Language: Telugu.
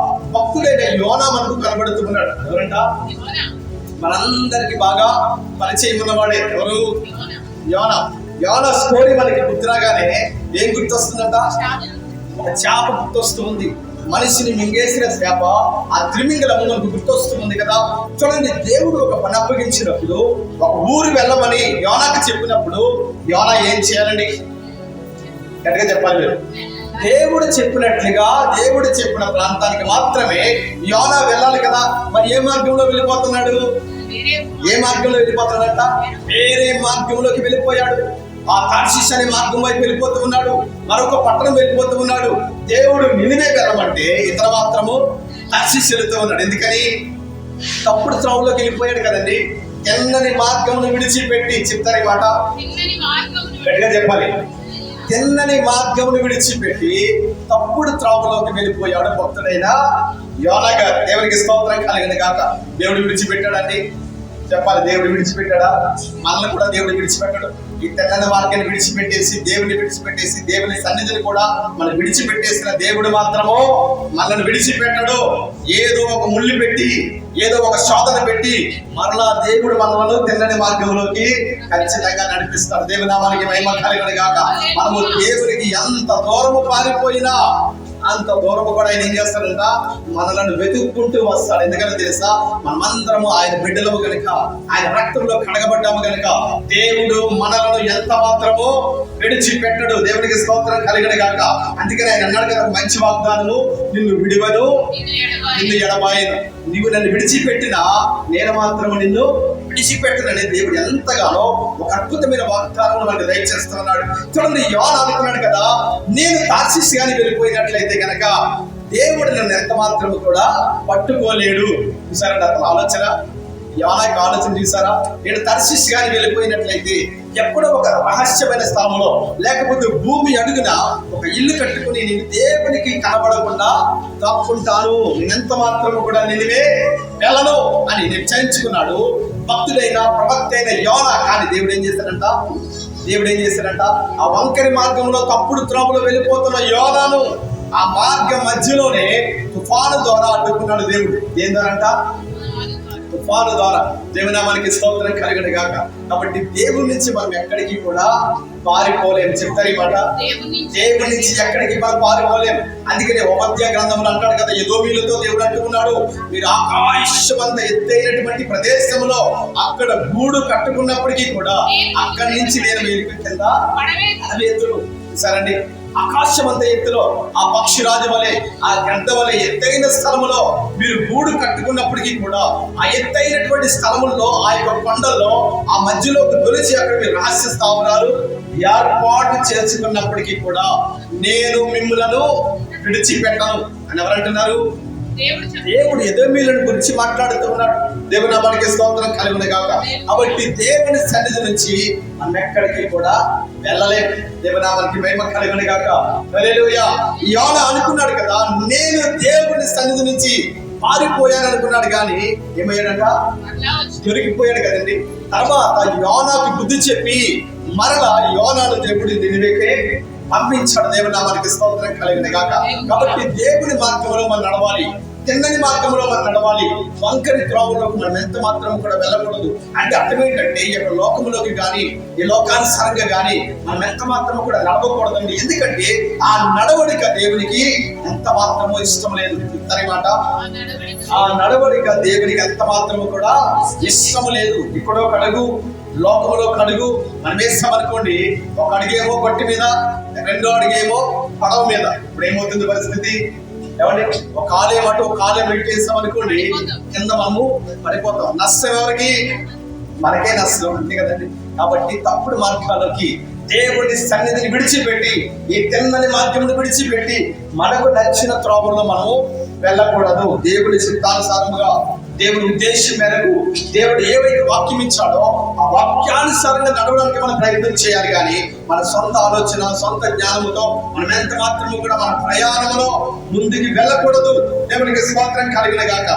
భక్తుడైన యోన మనకు కనబడుతున్నాడు. ఎవరంట? మనందరికి బాగా పరిచయం ఉన్నవాడే ఎవరు? యోన. యోన. స్టోరీ మనకి గుర్తురాగానే ఏం గుర్తొస్తుందంట? ఒక చేప గుర్తొస్తుంది. మనిషిని మింగేసిన చేప ఆ త్రిమింగలము మనకు గుర్తొస్తుంది కదా. చూడండి దేవుడు ఒక పని అప్పగించినప్పుడు ఒక ఊరు వెళ్ళమని యోనాకి చెప్పినప్పుడు యోనా ఏం చేయాలండి? గట్టిగా చెప్పాలి మీరు. దేవుడు చెప్పినట్లుగా దేవుడు చెప్పిన ప్రాంతానికి మాత్రమే యోనా వెళ్ళాలి కదా. మరి ఏ మార్గంలో వెళ్ళిపోతున్నాడు? ఏ మార్గంలో వెళ్ళిపోతాడంట? వేరే మార్గంలోకి వెళ్ళిపోయాడు. ఆ తర్షిష్ అనే మార్గం వైపు వెళ్ళిపోతూ ఉన్నాడు. మరొక పట్టణం వెళ్ళిపోతూ ఉన్నాడు. దేవుడు నినివే వెళ్ళమంటే ఇతర మాత్రము తర్షిష్ వెళుతూ ఉన్నాడు. ఎందుకని? తప్పుడు త్రోవలోకి వెళ్ళిపోయాడు కదండి. ఎన్నని మార్గమును విడిచిపెట్టి చెప్తారు ఈ మాట. గట్టిగా చెప్పాలి. తిన్నని మార్గమును విడిచిపెట్టి తప్పుడు త్రావులోకి వెళ్ళిపోయాడు భక్తుడైన యోనా గారు. దేవునికి స్తోత్రం కలిగిన కాక దేవుడు విడిచిపెట్టాడండి. చెప్పాలి దేవుడు విడిచిపెట్టాడా? మనల్ని కూడా దేవుడు విడిచిపెట్టాడు. ఈ తెల్లని మార్గాన్ని విడిచిపెట్టేసి దేవుని విడిచిపెట్టేసి దేవుని సన్నిధిని కూడా మనం విడిచిపెట్టేసిన దేవుడు మాత్రము మనల్ని విడిచిపెట్టడు. ఏదో ఒక ముళ్ళు పెట్టి ఏదో ఒక శోధన పెట్టి మరలా దేవుడు మనలను తెల్లని మార్గంలోకి ఖచ్చితంగా నడిపిస్తాడు. దేవుని నామానికి మహిమ కలిగడు కాక మనము దేవునికి ఎంత దూరము పారిపోయినా అంత దూరం కూడా ఆయన ఏం చేస్తాడంట? మనలను వెతుక్కుంటూ వస్తాడు. ఎందుకంటే తెలుసా? మనమందరము ఆయన బిడ్డలము కనుక ఆయన రక్తంలో కడగబడ్డాము కనుక దేవుడు మనలను ఎంత మాత్రము విడిచిపెట్టడు. దేవునికి స్తోత్రం కలిగడు కాక అందుకని ఆయన అన్నాడు కదా మంచి వాగ్దానము నిన్ను విడివను నిన్ను ఎడబాయను. నీవు నన్ను విడిచిపెట్టినా నేను మాత్రము నిన్ను విడిచిపెట్టనని దేవుడు ఎంతగానో ఒక అద్భుతమైన వాగ్దానం మనకు దయచేస్తున్నాడు. చూడండి యోన్ అనుకున్నాడు కదా నేను తార్సిస్ కానీ వెళ్ళిపోయినట్లయితే గనక దేవుడు నన్ను ఎంత మాత్రము కూడా పట్టుకోలేడు. చూసారండి అతను ఆలోచన? యోనాకి ఆలోచన చూసారా? నేను తర్శిష్ గాని వెళ్ళిపోయినట్లయితే ఎప్పుడో ఒక రహస్యమైన స్థలంలో లేకపోతే భూమి అడుగున ఒక ఇల్లు కట్టుకుని నేను దేవునికి కనబడకుండా దాక్కుంటాను. నేనెంత మాత్రము కూడా నేనే వెళ్ళను అని నిశ్చయించుకున్నాడు భక్తుడైన ప్రవక్త అయిన యోన కానీ దేవుడు ఏం చేశాడంట? దేవుడు ఏం చేశాడంట? ఆ వంకరి మార్గంలో తప్పుడు త్రోవలో వెళ్ళిపోతున్న యోనాను ఆ మార్గం మధ్యలోనే తుఫాను ద్వారా అడ్డుకున్నాడు దేవుడు. ఏం ద్వారా తుఫాను ద్వారా దేవునామానికి స్తోత్రం కలిగడు గాక. కాబట్టి దేవుడి నుంచి మనం ఎక్కడికి కూడా పారిపోలేం. చెప్తారు ఈ మాట? దేవుడి నుంచి ఎక్కడికి మనం పారిపోలేం. అందుకనే ఉపధ్యాయ గ్రంథంలో అంటాడు కదా ఎదోమీలతో దేవుడు అంటున్నాడు మీరు ఆకాశమంత ఎత్తైనటువంటి ప్రదేశంలో అక్కడ గూడు కట్టుకున్నప్పటికీ కూడా అక్కడి నుంచి నేను మీకు కింద ఎత్తులు సరండి ఆకాశమంత ఎత్తులో ఆ పక్షిరాజు వలె ఆ గంట వలె ఎత్తైన స్థలములో మీరు గూడు కట్టుకున్నప్పటికీ కూడా ఆ ఎత్తైనటువంటి స్థలముల్లో ఆ యొక్క కొండల్లో ఆ మధ్యలో తొలిచి అక్కడ మీరు రహస్య స్థావరాలు ఏర్పాటు చేసుకున్నప్పటికీ కూడా నేను మిమ్ములను విడిచిపెట్టను అని ఎవరంటున్నారు దేవుడు ఎదమీలను గురించి మాట్లాడుతూ ఉన్నాడు దేవుని నామానికి స్తోత్రం కలిగిన కాక కాబట్టి దేవుని సన్నిధి నుంచి మనం ఎక్కడికి కూడా వెళ్ళలేము దేవుని నామానికి మహిమ కలిగిన కాక యోన అనుకున్నాడు కదా నేను దేవుని సన్నిధి నుంచి పారిపోయాను అనుకున్నాడు కానీ ఏమయ్యాడంట? దొరికిపోయాడు కదండి. తర్వాత యోనాకి బుద్ధి చెప్పి మరలా యోనాను దేవుడి నిలివేకే పంపించాడు దేవుడు నామానికి స్తోత్రం కలిగిన గాక. కాబట్టి దేవుని మార్గంలో మనం నడవాలి. తిన్నని మార్గంలో మనం నడవాలి. వంకరి త్రోవలోకి మనం ఎంత మాత్రం కూడా వెళ్ళకూడదు. అంటే అర్థం ఏంటంటే ఈ యొక్క లోకంలోకి కానీ ఈ లోకానుసారంగా కానీ మనం ఎంత మాత్రం కూడా నడవకూడదండి. ఎందుకంటే ఆ నడవడిక దేవునికి ఎంత మాత్రమో ఇష్టం లేదు. మాట? ఆ నడవడిక దేవునికి ఎంత మాత్రము కూడా ఇష్టము లేదు. ఇక్కడో కడుగు లోకంలో కడుగు. మనం వేస్తామనుకోండి ఒక అడిగేమో బట్టి మీద రెండో అడిగేమో పడవ మీద. ఇప్పుడు ఏమవుతుంది పరిస్థితి? ఏమంటే ఒక కాలేం అటు ఒక కాలేం వెయిట్ చేస్తాం అనుకోండి కింద మనము పడిపోతాం. నష్టం ఎవరికి? మనకే నష్టం అంతే కదండి. కాబట్టి తప్పుడు మార్గాలకి దేవుడి సన్నిధిని విడిచిపెట్టి ఈ తిన్నని మార్గమును విడిచిపెట్టి మనకు నచ్చిన త్రోవల్లో మనము వెళ్ళకూడదు. దేవుడి చిత్తానుసారముగా దేవుడి ఉద్దేశం మేరకు దేవుడు ఏవైతే వాక్యం ఇచ్చాడో ఆ వాక్యానుసారంగా నడవడానికి మనం ప్రయత్నం చేయాలి కానీ మన సొంత ఆలోచన సొంత జ్ఞానముతో మనం ఎంత మాత్రము కూడా మన ప్రయాణంలో ముందుకు వెళ్ళకూడదు. దేవునికి స్వాతంత్రం కలిగిన గాక.